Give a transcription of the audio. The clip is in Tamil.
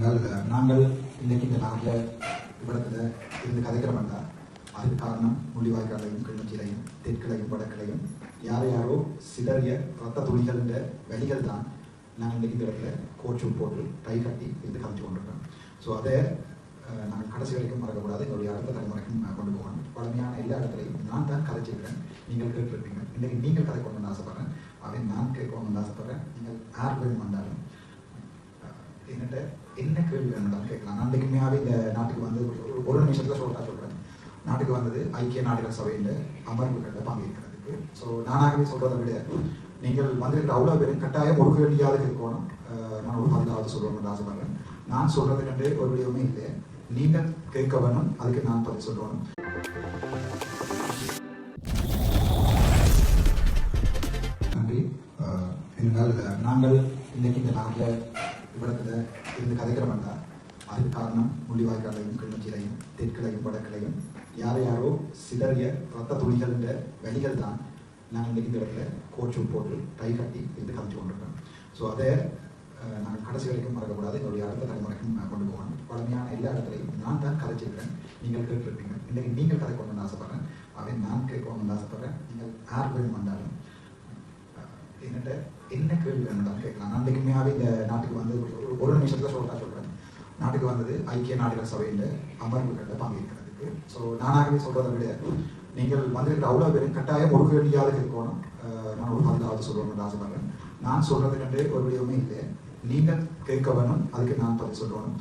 என்றால் நாங்கள் இன்னைக்கு இந்த நாட்டில் இவ்விடத்தில் இருந்து கதைக்கிறோம்டா அதுக்கு காரணம் முள்ளிவாய்க்காலையும் கிளிநொச்சியிலையும் தெற்கிலையும் வடக்கிலையும் யார் யாரோ சிதறிய ரத்த துளிகளின்ற வழிகள் தான் நாங்கள் இன்னைக்கு இந்த இடத்துல கோச்சு போட்டு டை கட்டி இருந்து கதைச்சு கொண்டிருக்கோம். ஸோ அதை நாங்கள் கடைசி வரைக்கும் மறக்கக்கூடாது. எங்களுடைய அடுத்த தலைமுறைக்கும் நான் கொண்டு போகணும். பழமையான எல்லா இடத்துலையும் நான் தான் கதைச்சிருக்கிறேன் நீங்கள் கேட்டிருப்பீங்க. இன்னைக்கு நீங்கள் கதை கொண்டு வந்து ஆசைப்பட்றேன். அவன் நான் கேட்கணும்னு ஆசைப்பட்றேன். நீங்கள் யார் வேணும் வந்தாலும் என்கிட்ட என்ன கேள்வி வேணும்னு கேட்கலாம். நான் அன்றைக்குமையாவே இந்த நாட்டுக்கு வந்து ஒரு- ஒரு நிமிஷத்துல சொல்றா சொல்றேன். நாட்டுக்கு வந்தது ஐக்கிய நாடுகள் சபையில் அமர்வுகளில் பங்கேற்கிறதுக்கு. ஸோ நானாகவே சொல்றதை விட நீங்கள் வந்திருக்கிற அவ்வளோ பேரும் கட்டாயம் ஒரு கேள்வியாவது இருக்கணும் நான் ஒரு பதிலாவது சொல்லணும்னு ஆசைப்படுறேன் நான் சொல்றது கண்டு ஒரு விடயமே இல்லை. நீங்கள் கேட்க வேணும் அதுக்கு நான் பதில் சொல்லணும். நன்றி. அஹ் நாங்கள் இன்னைக்கு இந்த நாட்டில் இவ்விடத்தில் இருந்து கதைக்கிறோம்டா அதுக்கு காரணம் முள்ளிவாய்க்காலையும் கிளிநொச்சியிலையும் தெற்கிலையும் வடக்கிலையும் யாரோ யாரோ சிதறிய ரத்த துளிகளின்ற வழிகள் தான் நாங்கள் இன்னைக்கு இந்த இடத்துல கோச்சு போட்டு டை கட்டி இருந்து கலைச்சு கொண்டிருக்கோம். ஸோ அதை நாங்கள் கடைசி வரைக்கும் மறக்கக்கூடாது. என்னுடைய அடுத்த தலைமுறைக்கும் நான் கொண்டு போகணும். பழமையான எல்லா இடத்துலையும் நான் தான் கதைச்சிருக்கிறேன். நீங்கள் கேட்டுருப்பீங்க. இன்றைக்கு நீங்கள் கதை கொண்டு ஆசைப்பட்றேன். அதை நான் கேட்கணும்னு ஆசைப்பட்றேன். நீங்கள் யார் வேணும் வந்தாலும் என்கிட்ட என்ன கேள்வி வேணும்னு கேட்கலாம். நான் அன்றைக்குமையாவே இந்த நாட்டுக்கு வந்து ஒரு- ஒரு நிமிஷத்துல சொல்றா சொல்றேன். நாட்டுக்கு வந்தது ஐக்கிய நாடுகள் சபையில் அமர்வுகளில் பங்கேற்கிறதுக்கு. ஸோ நானாகவே சொல்றதை விட நீங்கள் வந்திருக்கிற அவ்வளோ பேரும் கட்டாயம் ஒரு கேள்வியாவது இருக்கணும். நான் ஒரு பதிலாவது சொல்லணும்னு ஆசைப்படுறேன் நான் சொல்றது கண்டு ஒரு விடயமே இல்லை. நீங்கள் கேட்க வேணும் அதுக்கு நான் பதில் சொல்லணும்.